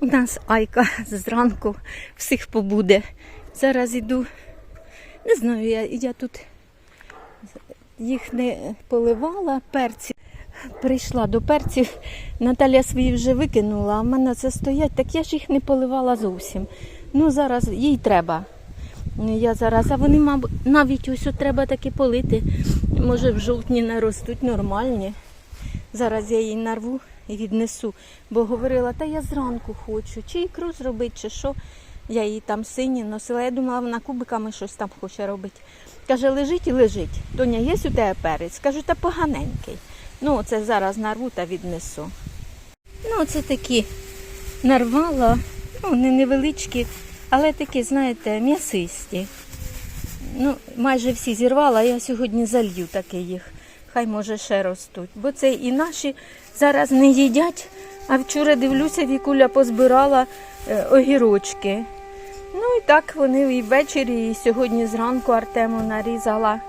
У нас Айка зранку всіх побуде. Зараз іду. Не знаю, я, я тут їх не поливала, перці. Прийшла до перців, Наталя свої вже викинула, а в мене це стоять, так я ж їх не поливала зовсім. Ну, зараз їй треба. Я зараз, а вони, мабуть, навіть ось треба таки полити. Може, в жовтні наростуть нормальні. Зараз я її нарву віднесу, бо говорила, та я зранку хочу, чи ікру зробити, чи що. Я її там сині носила. Я думала, вона кубиками щось там хоче робити. Каже, лежить і лежить. Доня, є у тебе перець? Кажу, та поганенький. Ну, це зараз нарву та віднесу. Ну, це такі нарвала, ну, не невеличкі, але такі, знаєте, м'ясисті. Ну, майже всі зірвала, я сьогодні залью таки їх. Хай може ще ростуть. Бо це і наші зараз не їдять. А вчора дивлюся, Вікуля позбирала е, огірочки. Ну і так вони і ввечері, і сьогодні зранку Артему нарізала.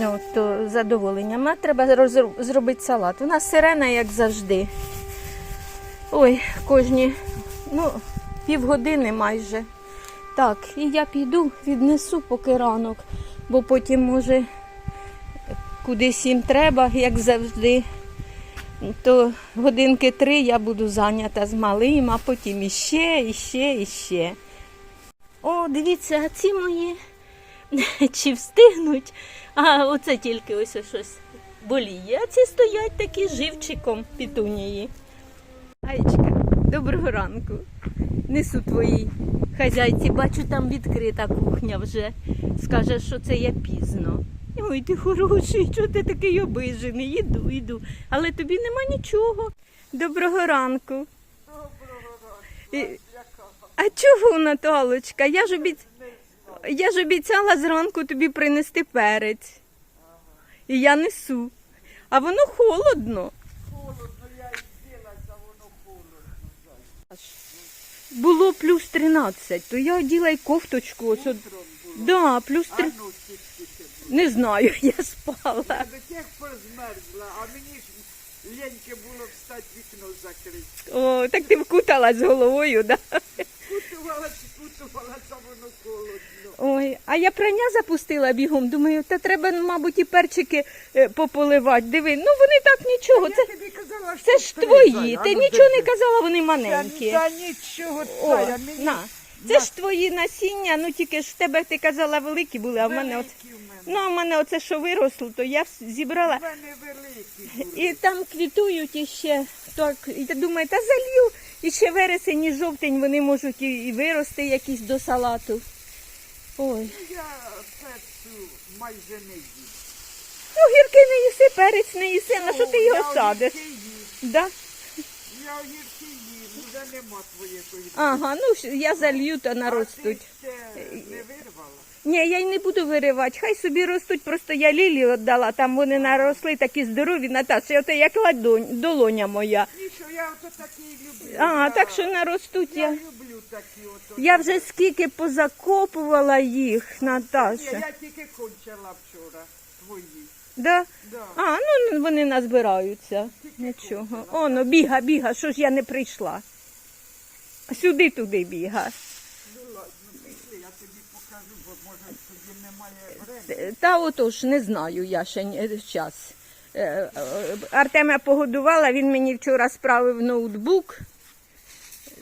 Ну, то з задоволенням. Треба зробити салат. У нас сирена, як завжди. Ой, кожні ну, півгодини майже. Так, і я піду, віднесу поки ранок, бо потім, може, кудись їм треба, як завжди. То годинки три я буду зайнята з малим, а потім іще, іще, іще. О, дивіться, а ці мої чи встигнуть. А оце тільки ось щось боліє. А ці стоять такі живчиком пітунії. Аєчка, доброго ранку. Несу твоїй хазяйці. Бачу, там відкрита кухня вже. Скаже, що це я пізно. Ой, ти хороший, чого ти такий обижений? Їду, йду. Але тобі нема нічого. Доброго ранку. Доброго ранку. Е, а чого, Наталочка? Я ж обіцяла. Я ж обіцяла зранку тобі принести перець. Ага. І я несу. А воно холодно. Було плюс 13, то я оділа й кофточку. Ось от... Да, плюс 13. Не знаю, я спала. Я до тих пор змерзла, а мені ж ліньки було встати вікно закрити. О, так ти вкуталась головою, да? Кутувалася, кутувалася, воно холодно. Ой, а я прання запустила бігом. Думаю, та треба, мабуть, і перчики е, пополивати. Диви, ну вони так нічого. Я Це, тобі казала, що це ж твої. а Ти ну, нічого не казала, вони Та, маленькі. та нічого, О, Таня, мені на. Це ж твої насіння, ну тільки ж в тебе ти казала великі були, а в мене от. Ну, а в мене оце що виросло, то я зібрала. В мене великі. І там квітують іще. Так, і я думаю, та залью. І ще вересень і жовтень вони можуть і, вирости якісь до салату. Ой. Я перцю майже не їм. Ну, гірки не їси, перець не їси, на що ти його Я садиш? Да? Я огірки їм, вже нема твоєї. Ага, ну я залью, то наростуть. А ти ще не вирвала? Ні, я й не буду виривати, хай собі ростуть, просто я лілі віддала, там вони наросли такі здорові, Наташа, ото як ладонь, долоня моя. Нічого, я ото такі люблю. А, я, так що наростуть я я. люблю такі ото. Я вже скільки позакопувала їх, Ні, я тільки кончила вчора твої. Да? Да. А, ну вони назбираються. Нічого. Оно, біга, біга, що ж я не прийшла. Сюди туди біга. Ну ладно, пішли, я тобі покажу, бо може тоді немає времени. Е, Та отож, не знаю я ще час. Е, е, Артема погодувала, він мені вчора справив ноутбук.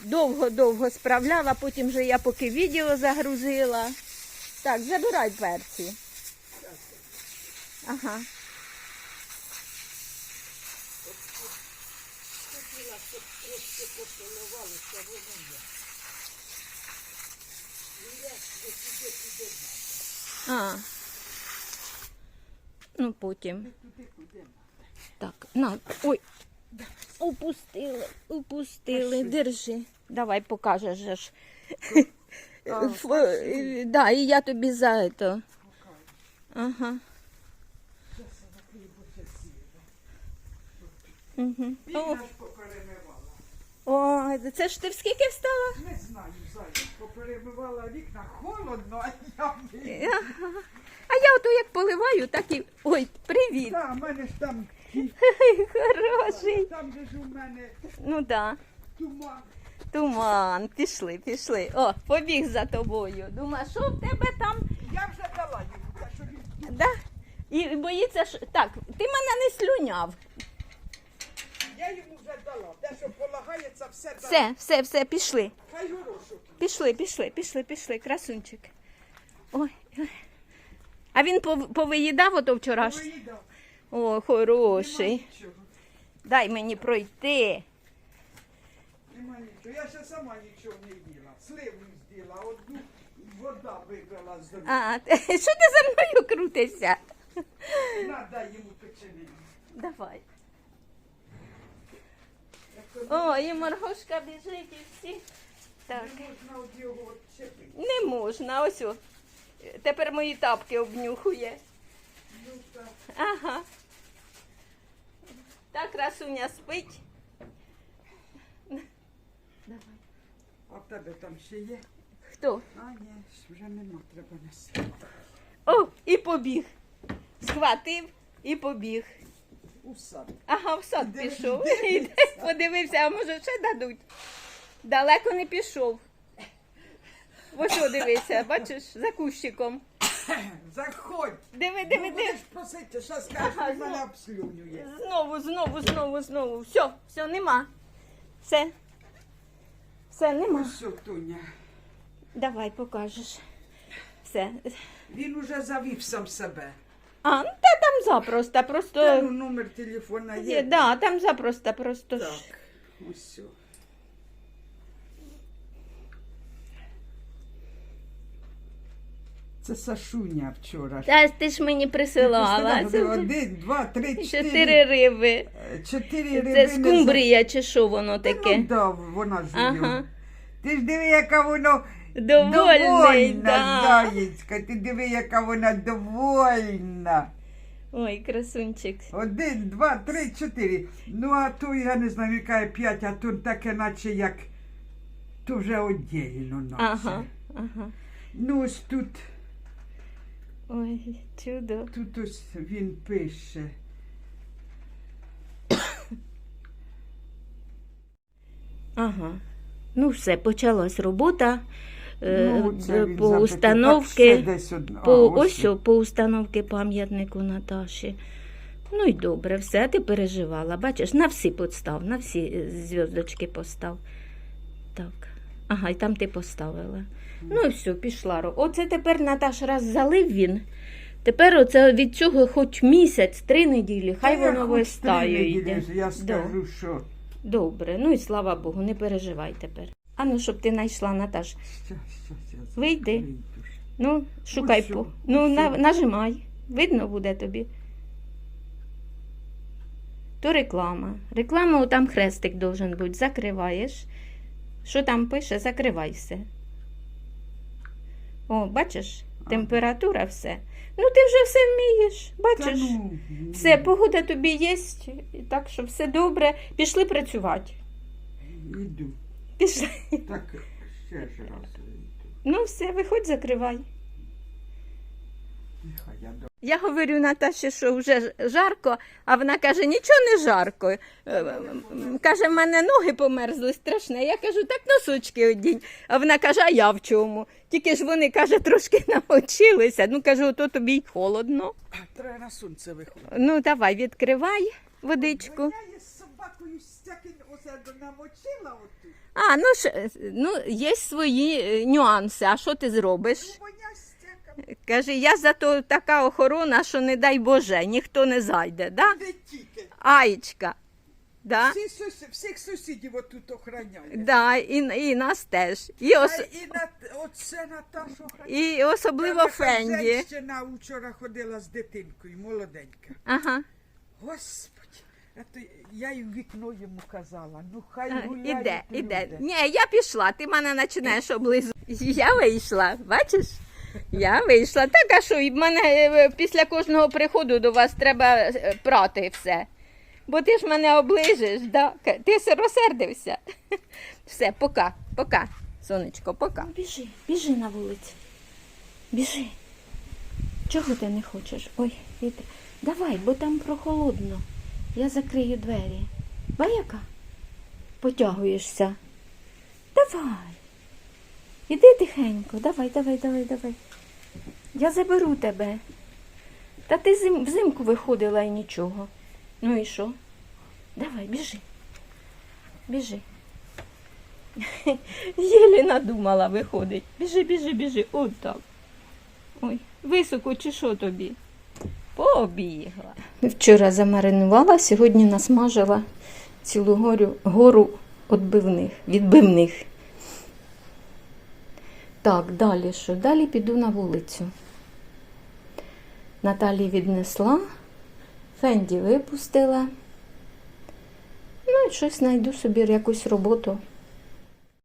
Довго-довго справляв, а потім вже я поки відео загрузила. Так, забирай перці. Ага. А. Ну, потім. Так, на. Ой. Упустили, упустили. Держи. Давай покажеш же ж. Ф- е, Да, і я тобі за це. Ага. Угу. О, поперемивала. О, це ж ти в скільки встала? Не знаю, зайчик, поперемивала вікна, холодно, а я не. А я ото як поливаю, так і. Ой, привіт! Та, в мене ж там, Хороший. там де ж у мене Ну да. туман. Туман, пішли, пішли. О, побіг за тобою. Думаю, що в тебе там? Я вже дала йому, так що він Да? І боїться, що. Так, ти мене не слюняв. Я йому дала. Те, що полагається, все дала. Все, все, все, пішли. Хай горошок. Пішли, пішли, пішли, пішли, красунчик. Ой. А він пов- повиїдав ото вчора? ж? Поїдав. О, Нема хороший. нічого. Дай мені пройти. Нема нічого. Я ще сама нічого не їла. Сливу з'їла, одну вода вивела з рук. А, що ти за мною крутишся? Надай йому печенину. Давай. О, і Маргошка біжить, і всі. Так. Не можна от його відчепити. Не можна, ось. о. Тепер мої тапки обнюхує. Ну так. Ага. Красуня спить. Давай. А в тебе там ще є? Хто? А, ні, вже нема, треба нести. О, і побіг. Схватив і побіг. У сад. Ага, в сад Де- пішов. де Іде, Подивився, а може ще дадуть. Далеко не пішов. Ось о, дивися, бачиш, за кущиком. Заходь. Диви, Ну, диви, диви. будеш просити, що скажеш, Ага, мене ну. обслюнює. Знову, знову, знову, знову. Все, все, нема. Все. Все, нема. Ось що, Тоня. Давай покажеш. Все. Він уже завів сам себе. А, ну та там запросто, Та, просто. ну, номер телефона Є, да, там запросто, просто. Так, ось все. Це Сашуня вчора. Та ти ж мені присилала. Ти Це Один, два, три, чотири чотири. риби. е, Чотири Це рибини скумбрія чи що воно Та таке? Ну, да, вона ж Ага. Ти ж диви, яка воно Довольний, довольна, да. заєцька. Ти диви, яка вона довольна. Ой, красунчик. Один, два, три, чотири. Ну, а то я не знаю, яка є п'ять, а тут таке, наче як. То вже віддільно, наче. Ага, ага. Ну, ось тут, Ой, чудо. тут ось він пише. Ага. Ну, все, почалась робота. Е, Ну, по установки. По, ось по установки пам'ятнику Наташі. Ну і добре, все, ти переживала. Бачиш, на всі постав, на всі е, зв'язочки постав. Так. Ага, і там ти поставила. Ну і все, пішла. Оце тепер Наташ раз залив він. Тепер оце від цього хоч місяць, три неділі, хай Та я воно хоч три вистаю неділі йде. Я скажу, що. Добре, ну і слава Богу, не переживай тепер. А ну, щоб ти знайшла, Наташ. Вийди. Ну, шукай що, по. ну Ну, на, нажимай. Видно буде тобі. То реклама. Реклама, там хрестик должен бути. Закриваєш. Що там пише, закривай все. О, бачиш, температура все. Ну, ти вже все вмієш. Бачиш? ну, Все, погода тобі є, так що все добре. Пішли працювати. Іду. Пішли. Так, ще ж раз. Ну, все, виходь, закривай. Я говорю Наташі, що вже жарко, а вона каже, нічого не жарко. Е, Каже, в мене ноги померзли страшне. Я кажу, так носочки одінь. А вона каже, а я в чому? Тільки ж вони, каже, трошки намочилися. Ну, кажу, ото тобі й холодно. Треба на сонце виходити. Ну, давай, відкривай водичку. Я із собакою оце намочила отут. А, ну, ж, ну є свої е, нюанси. А що ти зробиш? Ну, я Каже, зато така охорона, що не дай Боже, ніхто не зайде. Да? не тільки. Аєчка. Да? Всі сусі, всіх сусідів отут охороняють. Да, і, і нас теж. І, ос, А і на, оце охороняє. і особливо Фенді. Женщина вчора ходила з дитинкою, молоденька. Ага. Господи, то я й вікно йому казала, ну хай гуляють Іде, іде. Ні, я пішла, ти мене починаєш облизувати. Я вийшла, бачиш? Я вийшла. Так, а що, і в мене е, після кожного приходу до вас треба е, прати все. Бо ти ж мене оближиш, да? К- ти се розсердився. Все, пока, пока, сонечко, пока. Ну, Біжи, біжи на вулицю. Біжи. Чого ти не хочеш? Ой, вітер. Давай, бо там прохолодно. Я закрию двері. Баяка? Потягуєшся. давай. Іди тихенько, давай, давай, давай, давай. Я заберу тебе. Та ти зим, взимку виходила і нічого. Ну і що? Давай, біжи. Біжи. Єлі надумала виходить. Біжи, біжи, біжи. От так. Ой, високо чи що тобі? Побігла. Вчора замаринувала, сьогодні насмажила цілу горю, гору відбивних, відбивних. Так, далі що? Далі піду на вулицю. Наталі віднесла, Фенді випустила. Ну і щось знайду собі якусь роботу.